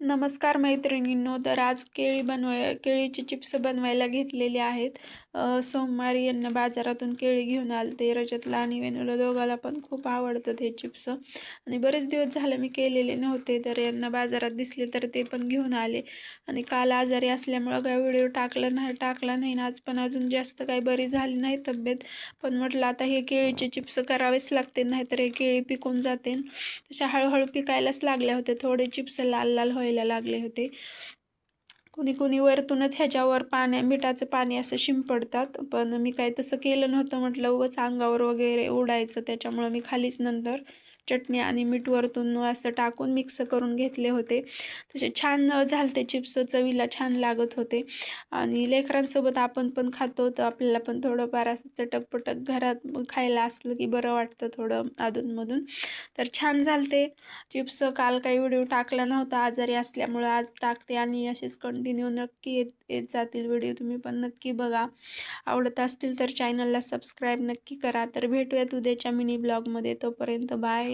नमस्कार मैत्रिणींनो तर आज केळी बनवाय केळीचे चिप्स बनवायला घेतलेले आहेत. सोमवारी यांना बाजारातून केळी घेऊन आले ते रजतला आणि वेणूला दोघाला पण खूप आवडतात हे चिप्स. आणि बरेच दिवस झाले मी केलेले नव्हते तर यांना बाजारात दिसले तर ते पण घेऊन आले. आणि काल आजारी असल्यामुळं काय व्हिडिओ टाकला नाही टाकला नाही. ना आज पण अजून जास्त काही बरी झाली नाही तब्येत. पण म्हटलं आता हे केळीचे चिप्स करावेच लागते नाहीतर हे केळी पिकून जाते तशा हळूहळू पिकायलाच लागल्या होत्या. थोडे चिप्स लाल लाल व्हायला लागले होते. कुणी कुणी वरतूनच ह्याच्यावर पाण्या मिठाचं पाणी असं शिंपडतात. पण मी काय तसं केलं नव्हतं म्हटलं उगाच अंगावर वगैरे उडायचं त्याच्यामुळं मी खालीच नंतर चटणी आणि मीठ वरतून असं टाकून मिक्स करून घेतले होते. तसे छान झालते चिप्स चवीला छान लागत होते. आणि लेकरांसोबत आपण पण खातो तर आपल्याला पण थोडंफार असं चटकपटक घरात खायला असलं की बरं वाटतं थोडं अधूनमधून. तर छान झालते. चिप्स काल काही व्हिडिओ टाकला नव्हता आजारी असल्यामुळं आज टाकते आणि असेच कंटिन्यू नक्की येत येत जातील व्हिडिओ तुम्ही पण नक्की बघा. आवडत असतील तर चॅनलला सबस्क्राईब नक्की करा. तर भेटूयात उद्याच्या मिनी ब्लॉगमध्ये तोपर्यंत बाय